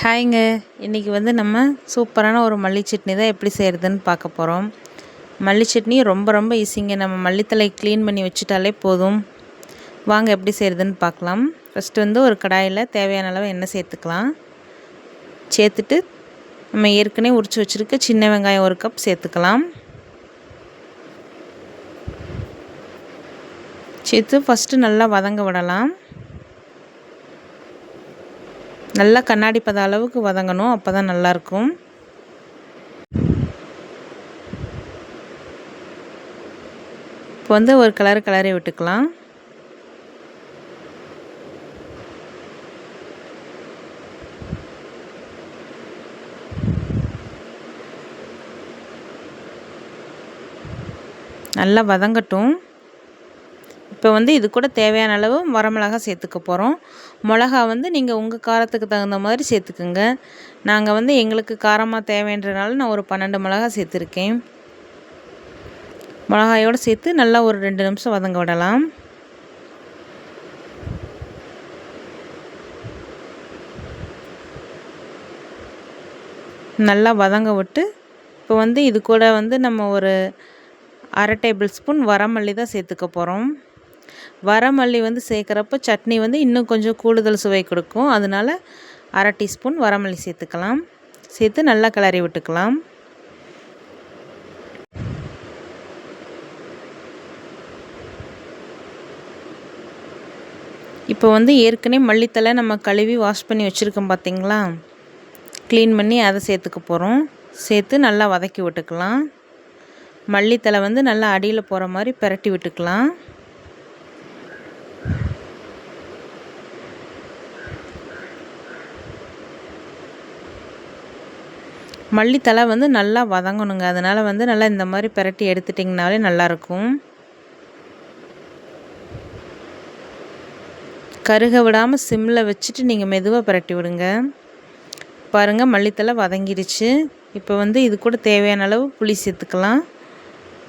ஹாய்ங்க. இன்றைக்கி வந்து நம்ம சூப்பரான ஒரு மல்லி சட்னி தான் எப்படி செய்கிறதுன்னு பார்க்க போகிறோம் மல்லி சட்னி ரொம்ப ரொம்ப ஈஸிங்க. நம்ம மல்லித்தலை க்ளீன் பண்ணி வச்சுட்டாலே போதும். வாங்க எப்படி செய்கிறதுன்னு பார்க்கலாம். ஃபஸ்ட்டு வந்து ஒரு கடாயில் தேவையான அளவு எண்ணெய் சேர்த்துக்கலாம். சேர்த்துட்டு நம்ம ஏற்கனவே உரித்து வச்சுருக்க சின்ன வெங்காயம் ஒரு கப் சேர்த்துக்கலாம். சேர்த்து ஃபஸ்ட்டு நல்லா வதங்க விடலாம். நல்லா கண்ணாடி பத அளவுக்கு வதங்கணும் அப்போ தான் நல்லாயிருக்கும் இப்போ வந்து ஒரு கலர் கலரை விட்டுக்கலாம். நல்லா வதங்கட்டும். இப்போ வந்து இது கூட தேவையான அளவு வரமிளகா சேர்த்துக்க போகிறோம் மிளகா வந்து நீங்கள் உங்கள் காரத்துக்கு தகுந்த மாதிரி சேர்த்துக்குங்க. நாங்கள் வந்து எங்களுக்கு காரமாக தேவைன்றனால நான் ஒரு பன்னெண்டு மிளகா சேர்த்துருக்கேன். மிளகாயோடு சேர்த்து நல்லா ஒரு ரெண்டு நிமிஷம் வதங்க விடலாம். நல்லா வதங்க விட்டு இப்போ வந்து இது கூட வந்து நம்ம ஒரு அரை டேபிள் ஸ்பூன் வரமல்லி தான் சேர்த்துக்க போகிறோம் வரமல்லி வந்து சேர்க்குறப்ப சட்னி வந்து இன்னும் கொஞ்சம் கூடுதல் சுவை கொடுக்கும். அதனால் அரை டீஸ்பூன் வரமல்லி சேர்த்துக்கலாம். சேர்த்து நல்லா கிளறி விட்டுக்கலாம். இப்போ வந்து ஏற்கனவே மல்லித்தலை நம்ம கழுவி வாஷ் பண்ணி வச்சுருக்கோம் பார்த்திங்களா க்ளீன் பண்ணி அதை சேர்த்துக்க போகிறோம் சேர்த்து நல்லா வதக்கி விட்டுக்கலாம். மல்லித்தலை வந்து நல்லா அடியில் போகிற மாதிரி பிரட்டி விட்டுக்கலாம். மல்லித்தலை வந்து நல்லா வதங்கணுங்க. அதனால் வந்து நல்லா இந்த மாதிரி பிரட்டி எடுத்துட்டிங்கனாலே நல்லாயிருக்கும். கருக விடாமல் சிம்மில் வச்சுட்டு நீங்கள் மெதுவாக பிரட்டி விடுங்க. பாருங்கள் மல்லித்தலை வதங்கிடுச்சு. இப்போ வந்து இது கூட தேவையான அளவு புளி சேர்த்துக்கலாம்.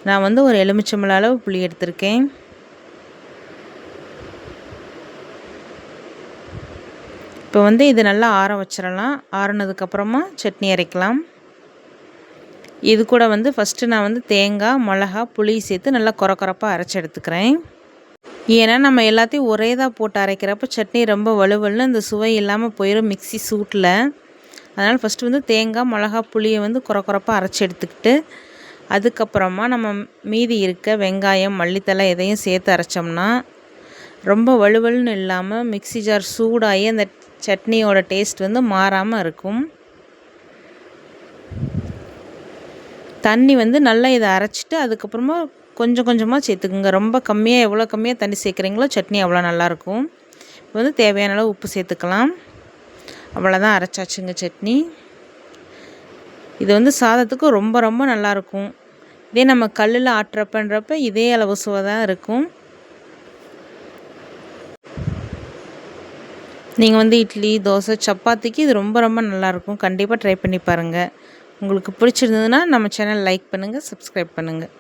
நான் வந்து ஒரு எலுமிச்சம்பள அளவு புளி எடுத்திருக்கேன். இப்போ வந்து இது நல்லா ஆற வச்சிடலாம் ஆறுனதுக்கப்புறமா சட்னி அரைக்கலாம். இது கூட வந்து ஃபஸ்ட்டு நான் வந்து தேங்காய் மிளகா புளி சேர்த்து நல்லா குற குறப்பாக அரைச்சி எடுத்துக்கிறேன். ஏன்னா நம்ம எல்லாத்தையும் ஒரே தான் போட்டு அரைக்கிறப்ப சட்னி ரொம்ப வலுவல்னு அந்த சுவை இல்லாமல் போயிடும் மிக்சி சூட்டில் அதனால் ஃபஸ்ட்டு வந்து தேங்காய் மிளகா புளியை வந்து குற குறப்பாக அரைச்சி எடுத்துக்கிட்டு அதுக்கப்புறமா நம்ம மீதி இருக்க வெங்காயம் மல்லித்தலை எதையும் சேர்த்து அரைச்சோம்னா ரொம்ப வலுவல்னு இல்லாமல் மிக்சி ஜார் சூடாகி அந்த சட்னியோட டேஸ்ட் வந்து மாறாமல் இருக்கும். தண்ணி வந்து நல்லா இதை அரைச்சிட்டு அதுக்கப்புறமா கொஞ்சம் கொஞ்சமாக சேர்த்துக்குங்க. ரொம்ப கம்மியாக எவ்வளோ கம்மியாக தண்ணி சேர்க்குறீங்களோ சட்னி அவ்வளோ நல்லாயிருக்கும் இப்போ வந்து தேவையான அளவு உப்பு சேர்த்துக்கலாம். அவ்வளோதான் அரைச்சாச்சுங்க சட்னி. இது வந்து சாதத்துக்கு ரொம்ப ரொம்ப நல்லாயிருக்கும் இதே நம்ம கல்லில் ஆட்டுறப்பன்றப்ப இதே அளவு சுவை தான் இருக்கும். நீங்கள் வந்து இட்லி தோசை சப்பாத்திக்கு இது ரொம்ப ரொம்ப நல்லாயிருக்கும். கண்டிப்பாக ட்ரை பண்ணி பாருங்கள் உங்களுக்கு பிடிச்சிருந்ததுன்னா நம்ம சேனல் லைக் பண்ணுங்கள் சப்ஸ்கிரைப் பண்ணுங்கள்